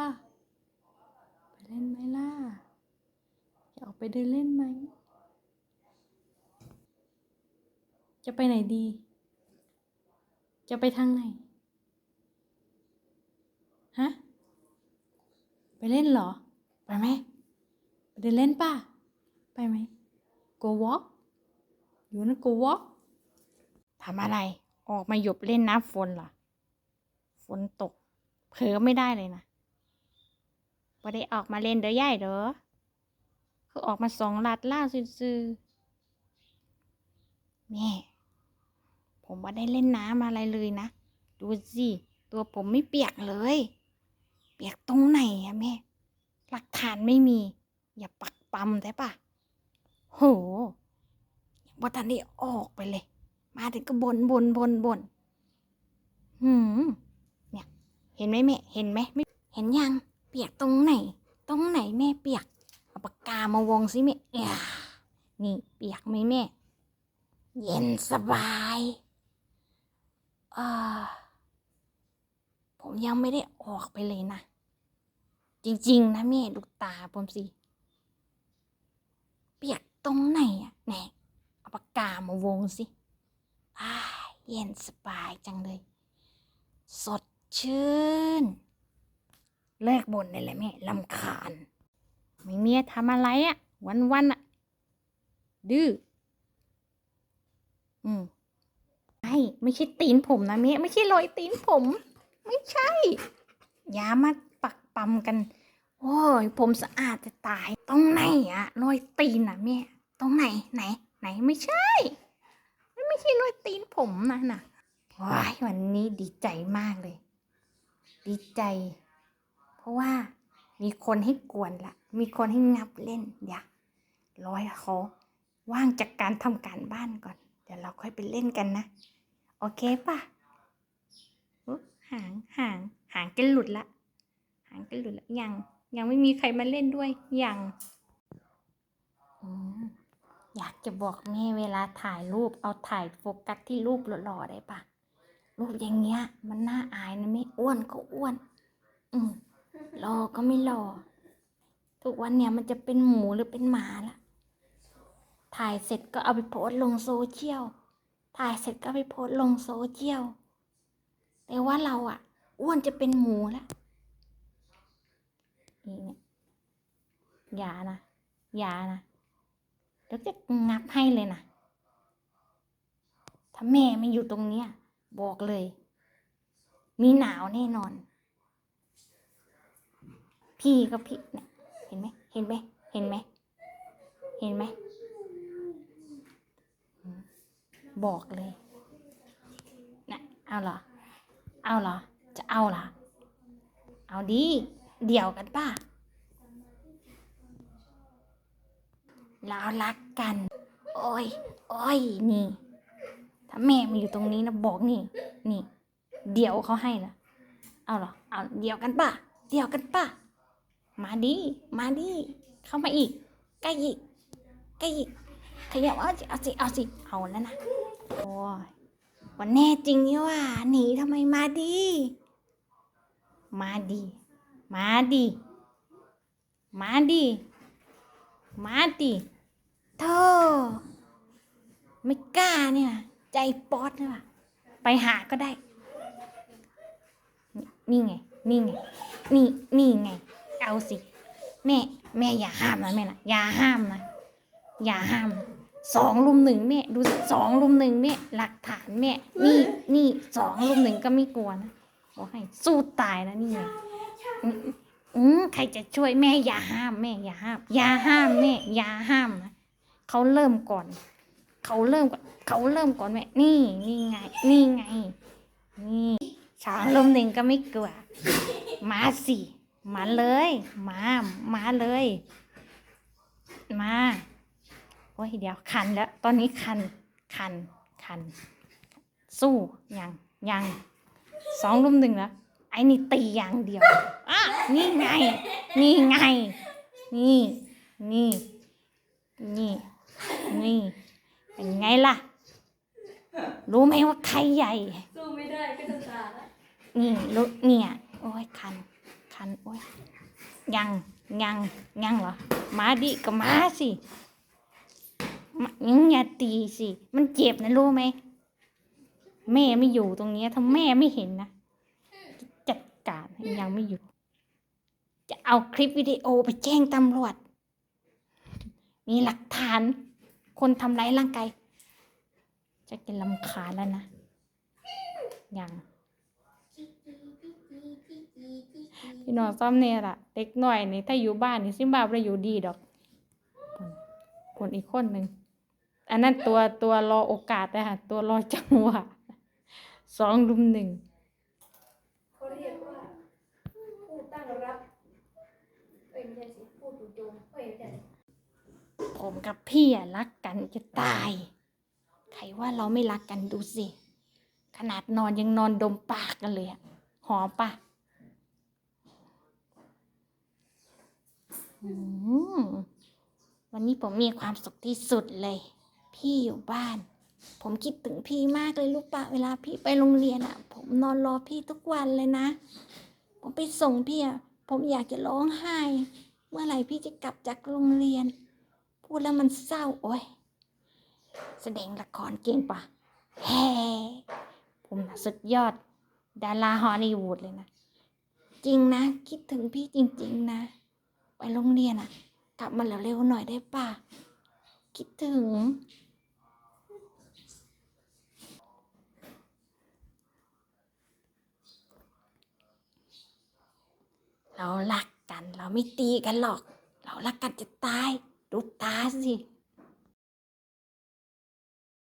ป่ะ ไปเล่นไหมล่ะ อยากออกไปเดินเล่นไหม จะไปไหนดี จะไปทางไหน ฮะ ไปเล่นเหรอ ไปไหม ไปเดินเล่นป่ะ ไปไหม go walk อยู่นะ go walk ทำอะไร ออกมาหยบเล่นน้ำฝนเหรอ ฝนตก เผลอไม่ได้เลยนะ บ่ได้ออกมาเล่นเด้อย่ายเด้อคือออกมาสองลัดล่าซื่อๆแม่ผมว่าได้เล่นน้ำอะไรเลยนะ ดูสิตัวผมไม่เปียกเลย เปียกตรงไหนอะแม่ หลักฐานไม่มี อย่าปักปั๊มได้ปะโหยังว่าทันได้ออกไปเลย มาถึงก็บนบนบนบนหืมเนี่ย เห็นไหมแม่ เห็นไหมไม่เห็นยัง เปียกตรงไหน ตรงไหนแม่เปียก เอาปากกามาวงสิแม่อนี่เปียกไหมแม่ เย็นสบายเอ่าผมยังไม่ได้ออกไปเลยนะ จริง ๆ นะแม่ดูตาผมสิ เปียกตรงไหนอะแน่เอาปากกามาวงสิอ่าเย็นสบายจังเลย สดชื่น เลิกบ่นได้เลยแม่ลำคาญไม่เมียทำอะไรอะวันๆอะดื้ออืมไม่ไม่ใช่ตีนผมนะเมียไม่ใช่รอยตีนผม ไม่ใช่อย่ามาปักปั๊มกัน โอ้ย ผมสะอาดจะตายตรงไหนอะรอยตีนอะแม่ตรงไหนไหน ไหนไม่ใช่มันไม่ใช่รอยตีนผมนะน่ะว้ายวันนี้ดีใจมากเลย ดีใจ เพราะว่ามีคนให้กวนละมีคนให้งับเล่นเดี๋ยวร้อยเขาว่างจากการทำการบ้านก่อน เดี๋ยวเราค่อยไปเล่นกันนะ โอเคปะอุ๊ยหางหางหางกันหลุดละหางกันหลุดละยัง ยังไม่มีใครมาเล่นด้วยยังอืมอยากจะบอกแม่เวลาถ่ายรูปเอาถ่ายโฟกัสที่รูปหล่อๆได้ปะรูปอย่างเงี้ย มันน่าอายนะไม่อ้วนก็อ้วน อืม รอก็ไม่รอ ทุกวันเนี่ยมันจะเป็นหมูหรือเป็นหมาละถ่ายเสร็จก็เอาไปโพสต์ลงโซเชียล ถ่ายเสร็จก็ไปโพสต์ลงโซเชียล แต่ว่าเราอะอ้วนจะเป็นหมูล้วนี่เนี่ยอย่านะ อย่านะเดี๋ยวจะงับให้เลยนะถ้าแม่ไม่อยู่ตรงเนี้ยบอกเลย มีหนาวแน่นอน พี่ก็พี่เนี่ยเห็นไหมเห็นไหมเห็นไหมเห็นไหมบอกเลยนะเอาเหรอ เอาเหรอ จะเอาเหรอ เอาดีเดี่ยวกันป่ะเรารักกัน โอ้ย โอ้ย นี่ ถ้าแม่มาอยู่ตรงนี้นะบอกนี่ นี่ เดี๋ยวเขาให้นะ เอาเหรอ เอาเดี๋ยวกันป่ะ เดี๋ยวกันป่ะ มาดิ มาดิ เข้ามาอีก ใกล้อีก ใกล้อีก ขยับเอาสิ เอาสิ เอาสิ เอาแล้วนะ โอ้ยวันแน่จริงนี่ว่า หนีทำไมมาดีมาดีมาดีมาดีมาดีเธอไม่กล้าเนี่ย ใจป๊อดเนี่ยว่ะไปหาก็ได้ นี่ไง นี่ไง นี่ นี่ไง เอาสิ แม่ แม่อย่าห้ามนะแม่นะอย่าห้ามนะอย่าห้ามสองลุมหนึ่งแม่ ดูสิสองลุมหนึ่งแม่ หลักฐานแม่ นี่นี่สองลุมหนึ่งก็ไม่กลัวนะขอให้สู้ตายนะนี่ไงอืมอืมใครจะช่วยแม่อย่าห้ามแม่อย่าห้ามอย่าห้ามแม่อย่าห้ามนะเขาเริ่มก่อน เขาเริ่มก่อนเขาเริ่มก่อนแม่นี่นี่ไง นี่ไง นี่สองลุมหนึ่งก็ไม่กลัวมาสิ มาเลย มา มาเลย มาโอ้ยเดี๋ยวคันแล้ว ตอนนี้คัน คัน คัน สู้ยังยังสองลุมหนึ่งแล้วไอ้นี่ตีอย่างเดียวอะนี่ไง นี่ไง นี่ นี่ นี่ นี่ เป็นไงล่ะ รู้ไหมว่าใครใหญ่ สู้ไม่ได้ก็จะตายนี่รู้เนี่ย โอ้ยคันคัน ทัน โอ้ยยังยังยังเหรอ มาดิก็มาสิยังอย่าตีสิ มันเจ็บนะรู้ไหม แม่ไม่อยู่ตรงนี้ถ้าแม่ไม่เห็นนะ จัดการยังไม่หยุด จะเอาคลิปวิดีโอไปแจ้งตำรวจ มีหลักฐาน คนทำร้ายร่างกาย จะกินลำคาแล้วนะ ยัง พี่น้องซ้ำเนี่ยล่ะเด็กหน่อยนี่ถ้าอยู่บ้านนี่ซิมบาบได้อยู่ดีดอกคนอีกคนหนึ่งอันนั้นตัวตัวรอโอกาสนะคะตัวรอจังหวะสองรุมหนึ่งเขาเรียกว่าผู้ตั้งรับเอ้ยไม่ใช่สิผู้จู่โจมเอ้ยไม่ใช่ผมกับพี่อะรักกันจะตาย ใครว่าเราไม่รักกันดูสิ ขนาดนอนยังนอนดมปากกันเลยอะหอมปะอืม วันนี้ผมมีความสุขที่สุดเลย พี่อยู่บ้าน ผมคิดถึงพี่มากเลยลูกปะเวลาพี่ไปโรงเรียนอะผมนอนรอพี่ทุกวันเลยนะ ผมไปส่งพี่อะผมอยากจะร้องไห้ เมื่อไหร่พี่จะกลับจากโรงเรียน พูดแล้วมันเศร้าโอ้ยแสดงละครเก่งปะแฮ่ผมนะสุดยอด ดาราฮอลลีวูดเลยนะ จริงนะ คิดถึงพี่จริง ๆ นะ ไปโรงเรียนอะกลับมาเร็วๆหน่อยได้ปะคิดถึง เรารักกัน เราไม่ตีกันหรอก เรารักกันจะตาย ดูตาสิ